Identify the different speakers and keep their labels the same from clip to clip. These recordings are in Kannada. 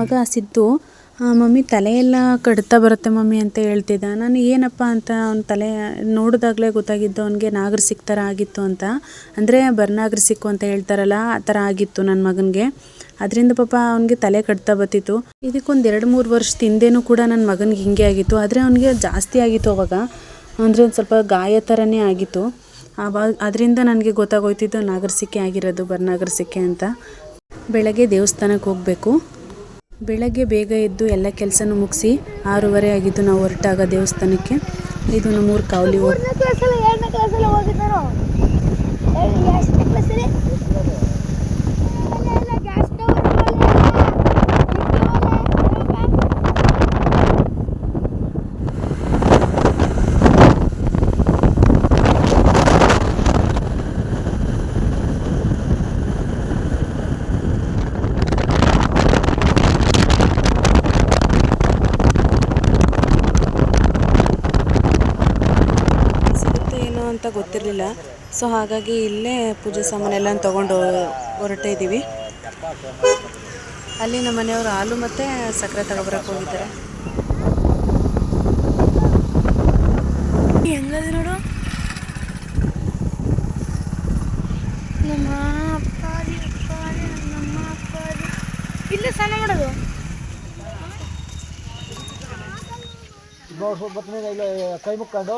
Speaker 1: ಮಗ ಸಿದ್ದು ಮಮ್ಮಿ ತಲೆಯೆಲ್ಲ ಕಡ್ತಾ ಬರುತ್ತೆ ಮಮ್ಮಿ ಅಂತ ಹೇಳ್ತಿದ್ದ. ನಾನು ಏನಪ್ಪ ಅಂತ ಅವ್ನ ತಲೆ ನೋಡಿದಾಗಲೇ ಗೊತ್ತಾಗಿದ್ದು ಅವನಿಗೆ ನಾಗರ ಸಿಕ್ ಥರ ಆಗಿತ್ತು ಅಂತ. ಅಂದರೆ ಬರ್ನಾಗರ ಸಿಕ್ಕು ಅಂತ ಹೇಳ್ತಾರಲ್ಲ, ಆ ಥರ ಆಗಿತ್ತು ನನ್ನ ಮಗನಿಗೆ. ಅದರಿಂದ ಪಾಪ ಅವನಿಗೆ ತಲೆ ಕಟ್ತಾ ಬತ್ತಿತ್ತು ಇದಕ್ಕೊಂದು ಎರಡು ಮೂರು ವರ್ಷ ಹಿಂದೆನೂ ಕೂಡ ನನ್ನ ಮಗನಿಗೆ ಹಿಂಗೆ ಆಗಿತ್ತು. ಆದರೆ ಅವನಿಗೆ ಜಾಸ್ತಿ ಆಗಿತ್ತು ಅವಾಗ. ಅಂದರೆ ಒಂದು ಸ್ವಲ್ಪ ಗಾಯ ಥರನೇ ಆಗಿತ್ತು. ಆವಾಗ ಅದರಿಂದ ನನಗೆ ಗೊತ್ತಾಗೋಯ್ತಿದ್ದು ನಾಗರಸಿಕ್ಕೆ ಆಗಿರೋದು, ಬರ್ನಾಗರಸಿಕ್ಕೆ ಅಂತ. ಬೆಳಗ್ಗೆ ದೇವಸ್ಥಾನಕ್ಕೆ ಹೋಗಬೇಕು. ಬೆಳಗ್ಗೆ ಬೇಗ ಎದ್ದು ಎಲ್ಲ ಕೆಲಸನೂ ಮುಗಿಸಿ ಆರೂವರೆ ಆಗಿದ್ದು ನಾವು ಹೊರಟಾಗ ದೇವಸ್ಥಾನಕ್ಕೆ. ಇದು ನಮ್ಮೂರು ಕಾವಲಿ ಊರು. ಅಂತ ಸೊ ಹಾಗಾಗಿ ಇಲ್ಲೇ ಪೂಜೆ ಸಾಮಾನೆಲ್ಲ ತೊಗೊಂಡು ಹೊರಟೇ ಇದ್ದೀವಿ. ಅಲ್ಲಿ ನಮ್ಮ ಮನೆಯವರು ಹಾಲು ಮತ್ತು ಸಕ್ಕರೆ ತಗೊಬರಕ್ಕೆ ಹೋಗಿದ್ದಾರೆ.
Speaker 2: ಹೆಂಗದ ನೋಡು? ನಮ್ಮ ಅಪ್ಪಾರಿ ಅಪ್ಪಾರಿ ನಮ್ಮ ಅಪ್ಪಾರಿ. ಇಲ್ಲೇ ಸ್ನಾನ ಮಾಡೋದು?
Speaker 3: ಕೈ ಮುಕ್ಕೊಂಡು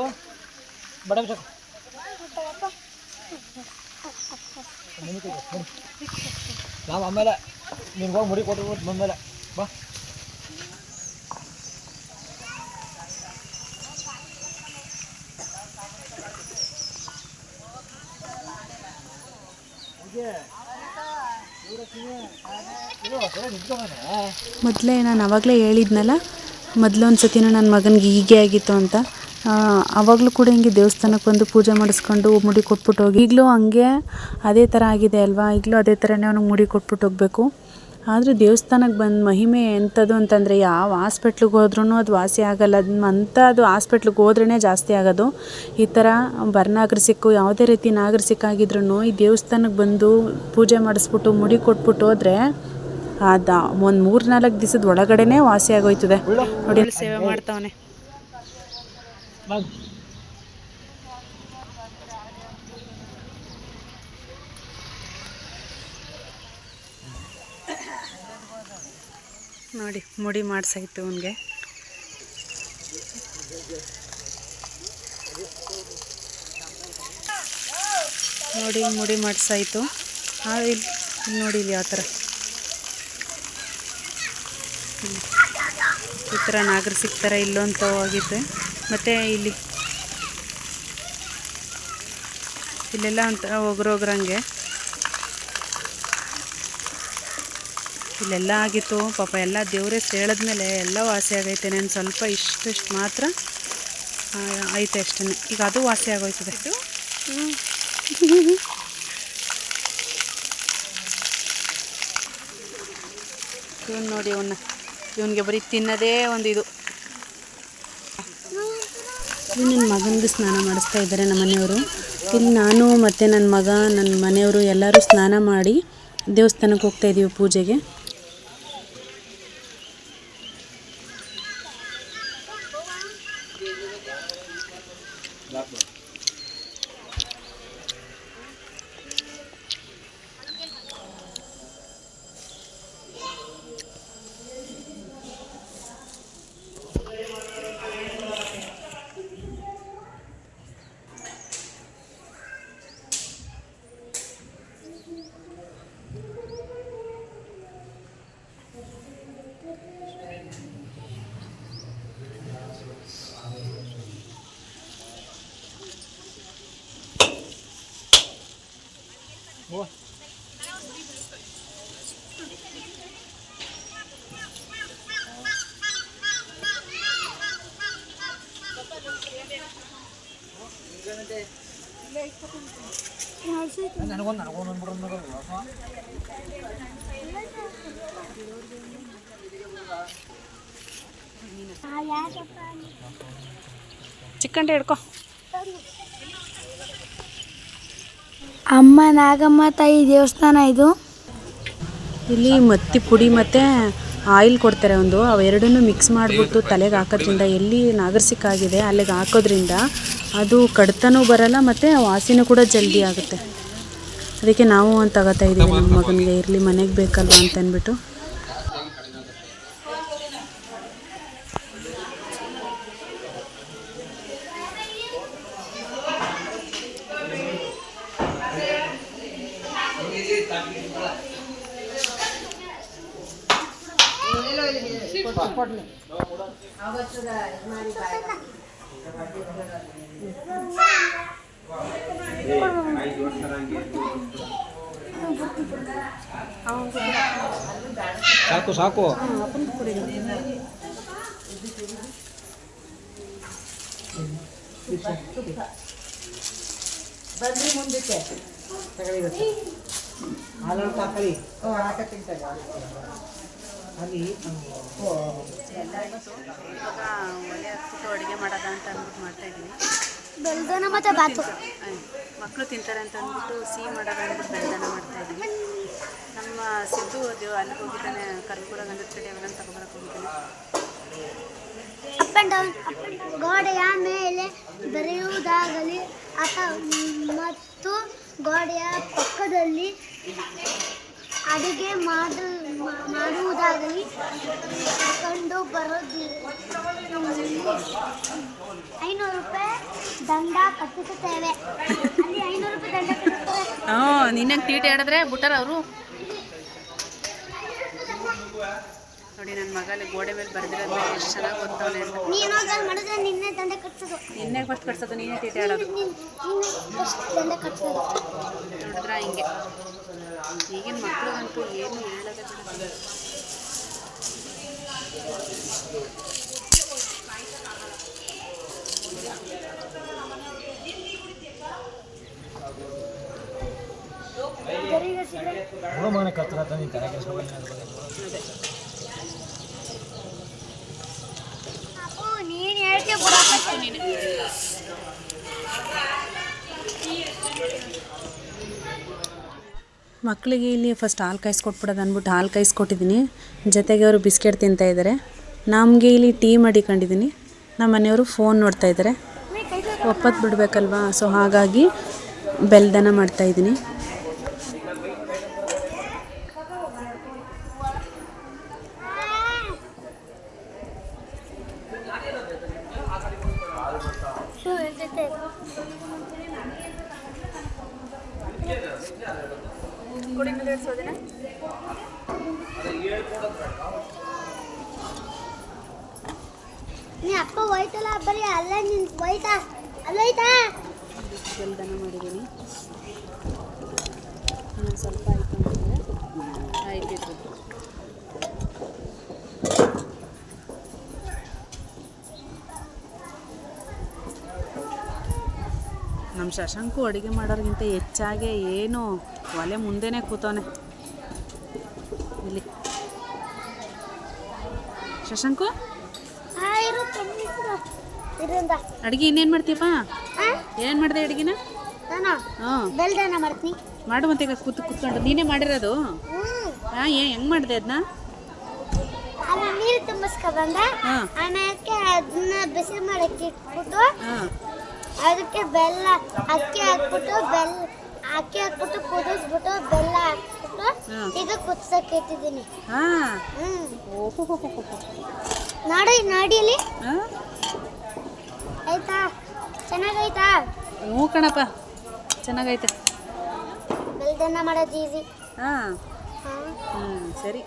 Speaker 3: ಬಡ ನಾವು ಆಮೇಲೆ ನಿನ್ಗೆ ಹೋಗಿ ಮುಡಿ ಕೊಟ್ಟು ಬಂದ್ಮೇಲೆ ಬಾ.
Speaker 1: ಮೊದಲೇ ನಾನು ಅವಾಗಲೇ ಹೇಳಿದ್ನಲ್ಲ ಮೊದಲು ಒಂದು ನನ್ನ ಮಗನಿಗೆ ಹೀಗೆ ಆಗಿತ್ತು ಅಂತ. ಆವಾಗಲೂ ಕೂಡ ಹಿಂಗೆ ದೇವಸ್ಥಾನಕ್ಕೆ ಬಂದು ಪೂಜೆ ಮಾಡಿಸ್ಕೊಂಡು ಮುಡಿ ಕೊಟ್ಬಿಟ್ಟು ಹೋಗಿ. ಈಗಲೂ ಹಂಗೆ ಅದೇ ಥರ ಆಗಿದೆ ಅಲ್ವಾ? ಈಗಲೂ ಅದೇ ಥರನೇ ಅವ್ನಿಗೆ ಮುಡಿ ಕೊಟ್ಬಿಟ್ಟು ಹೋಗಬೇಕು. ಆದರೆ ದೇವಸ್ಥಾನಕ್ಕೆ ಬಂದ ಮಹಿಮೆ ಎಂಥದ್ದು ಅಂತಂದರೆ ಯಾವ ಹಾಸ್ಪಿಟ್ಲಿಗೆ ಹೋದ್ರೂ ಅದು ವಾಸಿ ಆಗಲ್ಲ. ಅದು ಅಂಥ ಅದು ಹಾಸ್ಪಿಟ್ಲಿಗೆ ಹೋದ್ರೇ ಜಾಸ್ತಿ ಆಗೋದು. ಈ ಥರ ಬರ್ನಾಗರಿಸಿಕ್ಕು ಯಾವುದೇ ರೀತಿ ನಾಗರ ಸಿಕ್ಕಾಗಿದ್ರೂ ಈ ದೇವಸ್ಥಾನಕ್ಕೆ ಬಂದು ಪೂಜೆ ಮಾಡಿಸ್ಬಿಟ್ಟು ಮುಡಿ ಕೊಟ್ಬಿಟ್ಟು ಹೋದರೆ ಅದು ಒಂದು ಮೂರು ನಾಲ್ಕು ದಿವಸದ ಒಳಗಡೆನೇ ವಾಸಿ ಆಗೋಯ್ತದೆ. ನೋಡಿ. ಸೇವೆ ಮಾಡ್ತಾವನೆ. ನೋಡಿ, ಮುಡಿ ಮಾಡ್ಸಾಯ್ತು ಅವನಿಗೆ ನೋಡಿ, ಮುಡಿ ಮಾಡಿಸಾಯ್ತು ಇಲ್ಲಿ ನೋಡಿ ಇಲ್ಲಿ ಯಾವ ಥರ ಈ ಥರ ನಾಗರ ಸಿಗ್ತಾರೆ ಇಲ್ಲೊಂತ ಹೋಗಿದೆ ಮತ್ತು ಇಲ್ಲಿ ಇಲ್ಲೆಲ್ಲ ಒಂಥರ ಒಗ್ರೋಗ್ರಂಗೆ ಇಲ್ಲೆಲ್ಲ ಆಗಿತ್ತು ಪಾಪ ಎಲ್ಲ ದೇವರೇ ಸೇಳದ್ಮೇಲೆ ಎಲ್ಲ ವಾಸಿ ಆಗೈತೆ ನಾನು ಸ್ವಲ್ಪ ಇಷ್ಟಿಷ್ಟು ಮಾತ್ರ ಐತೆ ಅಷ್ಟೇ ಈಗ ಅದು ವಾಸಿ ಆಗೋಯ್ತದೆ. ಇವನು ನೋಡಿ ಇವನ್ನ ಇವನಿಗೆ ಬರೀ ತಿನ್ನೋದೇ ಒಂದು ಇದು. ಇದು ನನ್ನ ಮಗನಿಗೆ ಸ್ನಾನ ಮಾಡಿಸ್ತಾ ಇದ್ದಾರೆ ನಮ್ಮ ಮನೆಯವರು. ಇಲ್ಲಿ ನಾನು ಮತ್ತು ನನ್ನ ಮಗ, ನನ್ನ ಮನೆಯವರು ಎಲ್ಲರೂ ಸ್ನಾನ ಮಾಡಿ ದೇವಸ್ಥಾನಕ್ಕೆ ಹೋಗ್ತಾ ಇದ್ದೀವಿ ಪೂಜೆಗೆ.
Speaker 3: ನನಗೊಂದು ನನಗೊಂದು ಅಂದ್ಬಿಡೋದು
Speaker 1: ಚಿಕ್ಕಂಡೆ ಹಿಡ್ಕೊ.
Speaker 2: ಅಮ್ಮ ನಾಗಮ್ಮ ತಾಯಿ ದೇವಸ್ಥಾನ ಇದು.
Speaker 1: ಇಲ್ಲಿ ಮತ್ತಿ ಪುಡಿ ಮತ್ತೆ ಆಯಿಲ್ ಕೊಡ್ತಾರೆ ಒಂದು. ಅವೆರಡನ್ನು ಮಿಕ್ಸ್ ಮಾಡಿಬಿಟ್ಟು ತಲೆಗೆ ಹಾಕೋದ್ರಿಂದ ಎಲ್ಲಿ ನಾಗರಿಸಿಕ್ಕಾಗಿದೆ ಅಲ್ಲಿಗೆ ಹಾಕೋದ್ರಿಂದ ಅದು ಕಡ್ತನೂ ಬರಲ್ಲ ಮತ್ತು ವಾಸಿನೂ ಕೂಡ ಜಲ್ದಿ ಆಗುತ್ತೆ. ಅದಕ್ಕೆ ನಾವು ಒಂದು ತಗೋತಾ ಇದ್ದೀವಿ. ನಮ್ಮ ಮಗನಿಗೆ ಇರಲಿ ಮನೆಗೆ ಬೇಕಲ್ವ ಅಂತ ಅಂದ್ಬಿಟ್ಟು.
Speaker 3: ಸಾಕು ಸಾಕು. ಬನ್ನಿ ಮುಂದಕ್ಕೆ.
Speaker 1: ಹಾಲು ಒಲೆ ಹಾಕ್ಬಿಟ್ಟು ಅಡುಗೆ ಮಾಡೋದ ಅಂತ ಅಂದ್ಬಿಟ್ಟು ಮಾಡ್ತಾ
Speaker 2: ಬೆಳ್ದನ ಮತ್ತೆ ಬಾತು.
Speaker 1: ಮಕ್ಕಳು ತಿಂತಾರೆ ಅಂತ ಅಂದ್ಬಿಟ್ಟು ಸಿಹಿ ಮಾಡೋದು ಅಂದ್ಬಿಟ್ಟು ಬೆಳೆದನ ಮಾಡ್ತಾ ಇದ್ದೀವಿ. ನಮ್ಮ ಸಿದ್ದು ಅದು ಅಲ್ಲಿ ಹೋಗಿದ್ದಾನೆ ಕರ್ಪೂರ ಗಂಧದ ಕಡೆ ಅವೆಲ್ಲ ತಗೊಬರಕ್ಕೆ ಹೋಗಿದ್ದಾನೆ
Speaker 2: ಅಪ್ ಆ್ಯಂಡ್ ಡೌನ್ ಗೋಡೆಯ ಮೇಲೆ ಬರೆಯುವುದಾಗಲಿ ಅಥ ಮತ್ತು ಗೋಡೆಯ ಪಕ್ಕದಲ್ಲಿ ಅಡುಗೆ ಮಾಡು ಮಾಡುವುದಾಗಲಿ ಕಂಡು ಬರೋದಿಲ್ಲ. ಐನೂರು ರೂಪಾಯಿ ದಂಡ ಕಟ್ಟಿಸುತ್ತೇವೆ. ಅಲ್ಲಿ ಐನೂರು ರೂಪಾಯಿ ದಂಡ ಕಟ್ಟಿಸ್ತಾರೆ
Speaker 1: ಹಾಂ ನಿನ್ನೆ ತೀಟೆ ಆಡಿದ್ರೆ ಬಿಟ್ಟಾರ ಅವರು. ನೋಡಿ ನನ್ನ ಮಗಲ್ಲಿ ಗೋಡೆ ಮೇಲೆ ಬರೆದಿರೋದು ಎಷ್ಟು ಚೆನ್ನಾಗಿ ಓದ್ತಾವನೆ
Speaker 2: ನೀನು ಮಾಡಿದ್ರೆ ನಿನ್ನೆ ದಂಡ ಕಟ್ಟಿಸೋದು
Speaker 1: ನಿನ್ನೆ ಫಸ್ಟ್ ಕಟ್ಸೋದು ನೀನೇ ತೀಟೆ ಆಡೋದು
Speaker 2: ದಂಡ
Speaker 1: ನೋಡಿದ್ರ ಹಿಂಗೆ? ಈಗಿನ ಮಕ್ಕಳಿಗಂತೂ ಏನು ಹೇಳೋದೇ
Speaker 3: ಮಗನ ಕತ್ತರ
Speaker 2: ಬಿಡಪ್ಪ
Speaker 1: ಮಕ್ಕಳಿಗೆ ಇಲ್ಲಿ ಫಸ್ಟ್ ಹಾಲು ಕಾಯಿಸ್ಕೊಟ್ಬಿಡೋದು ಅಂದ್ಬಿಟ್ಟು ಹಾಲು ಕಾಯಿಸ್ಕೊಟ್ಟಿದ್ದೀನಿ. ಜೊತೆಗೆ ಅವರು ಬಿಸ್ಕೆಟ್ ತಿಂತಾ ಇದ್ದಾರೆ. ನಮಗೆ ಇಲ್ಲಿ ಟೀ ಮಾಡಿಕೊಂಡಿದ್ದೀನಿ. ನಮ್ಮ ಮನೆಯವರು ಫೋನ್ ನೋಡ್ತಾ ಇದ್ದಾರೆ. ಒಪ್ಪತ್ತು ಬಿಡಬೇಕಲ್ವಾ? ಸೊ ಹಾಗಾಗಿ ಬೆಲ್ದನ ಮಾಡ್ತಾಯಿದ್ದೀನಿ
Speaker 2: ನೀ ಅಪ್ಪ ಹೋಯ್ತಲ್ಲ, ಬರೀ ಅಲ್ಲ ನಿನ್ ಹೋಯ್ತಾ? ಅಲ್ಲೋಯ್ತಾ
Speaker 1: ಜಲ್ದನ ಮಾಡಿದ್ದೀನಿ ಸ್ವಲ್ಪ ಆಯಿತು ಆಯ್ತು ಆಯ್ತಿತ್ತು ನಮ್ಮ ಶಶಾಂಕು ಅಡುಗೆ ಮಾಡೋರಿಗಿಂತ ಹೆಚ್ಚಾಗೆ ಏನು ಒಲೆ ಮುಂದೆನೇ ಕೂತವನೆ. ಇಲ್ಲಿ. ಶಶಾಂಕು?
Speaker 2: ಇರಿಂದ
Speaker 1: ಅಡುಗೆ ಇನ್ನೇನು ಮಾಡ್ತೀಯಪ್ಪ? ಏನು ಮಾಡಿದೆ ಅಡುಗೆನ? ಹಾಂ.
Speaker 2: ಬೆಲ್ದನ ಮಾಡ್ತೀನಿ.
Speaker 1: ಮಾಡು ಮತ್ತೆ ಈಗ ಕೂತು ಕೂತ್ಕೊಂಡು. ನೀನೇ ಮಾಡಿರೋದು?
Speaker 2: ಹ್ಞೂ
Speaker 1: ಹಾಂ ಏ ಹೆಂಗೆ ಮಾಡಿದೆ ಅದನ್ನ
Speaker 2: ಅಲ್ಲಿ ನೀರು ತುಂಬಿಸ್ಕೊ ಬಂದ
Speaker 1: ಹಾಂ.
Speaker 2: ಆಮೇಲೆ ಅದನ್ನ ಬಿಸಿ ಮಾಡಕ್ಕೆ ಇಟ್ಬಿಟ್ಟು
Speaker 1: ಹಾಂ.
Speaker 2: ಅದಕ್ಕೆ ಬೆಲ್ಲ ಅಕ್ಕಿ ಹಾಕ್ಬಿಟ್ಟು ಬೆಲ್ಲ ಅಕ್ಕಿ ಹಾಕ್ಬಿಟ್ಟು ಕುದಿಸ್ಬಿಟ್ಟು ಬೆಲ್ಲ ಹಾಕ್ಬಿಟ್ಟು. ಈಗ ಕುದ್ಸಕ್ಕೆ ಇಟ್ಟಿದ್ದೀನಿ.
Speaker 1: ಹಾಂ. ಓಹೋ
Speaker 2: ನೋಡಿ ನೋಡಿ ಇಲ್ಲಿ.
Speaker 1: ಹಾಂ.
Speaker 2: ಆಯ್ತಾ? ಚೆನ್ನಾಗೈತಾ?
Speaker 1: ಹ್ಞೂ ಕಣಪ್ಪ. ಚೆನ್ನಾಗೈತೆ.
Speaker 2: ಬೆಲ್ದನ್ನ ಮಾಡೋದು ಈಸಿ
Speaker 1: ಹಾಂ.
Speaker 2: ಹಾಂ.
Speaker 1: ಹ್ಞೂ ಸರಿ.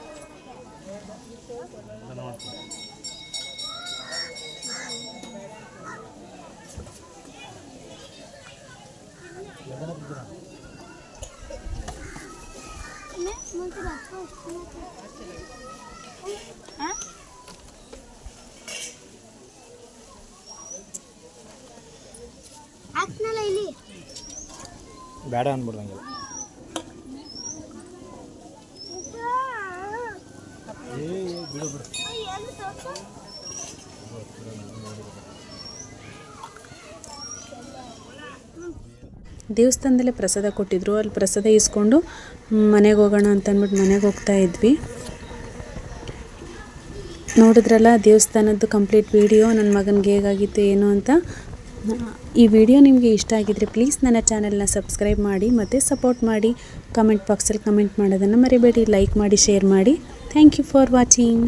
Speaker 2: ಹಾಕ್ನಲ್ಲ ಇಲ್ಲಿ
Speaker 3: ಬೇಡ ಅಂದ್ಬಿಡ್ದಂಗೆ ಏ ಏ, ಬಿಡು ಬಿಡು
Speaker 1: ದೇವಸ್ಥಾನದಲ್ಲೇ ಪ್ರಸಾದ ಕೊಟ್ಟಿದ್ರು. ಅಲ್ಲಿ ಪ್ರಸಾದ ಇಸ್ಕೊಂಡು ಮನೆಗೆ ಹೋಗೋಣ ಅಂತ ಅಂದ್ಬಿಟ್ಟು ಮನೆಗೆ ಹೋಗ್ತಾ ಇದ್ವಿ. ನೋಡಿದ್ರಲ್ಲ ದೇವಸ್ಥಾನದ್ದು ಕಂಪ್ಲೀಟ್ ವಿಡಿಯೋ ನನ್ನ ಮಗನಿಗೆ ಹೇಗಾಗಿತ್ತು ಏನು ಅಂತ. ಈ ವಿಡಿಯೋ ನಿಮಗೆ ಇಷ್ಟ ಆಗಿದ್ರೆ ಪ್ಲೀಸ್ ನನ್ನ ಚಾನೆಲ್ನ ಸಬ್ಸ್ಕ್ರೈಬ್ ಮಾಡಿ ಮತ್ತು ಸಪೋರ್ಟ್ ಮಾಡಿ. ಕಮೆಂಟ್ ಬಾಕ್ಸಲ್ಲಿ ಕಮೆಂಟ್ ಮಾಡೋದನ್ನು ಮರಿಬೇಡಿ, ಲೈಕ್ ಮಾಡಿ, ಶೇರ್ ಮಾಡಿ. Thank you for watching.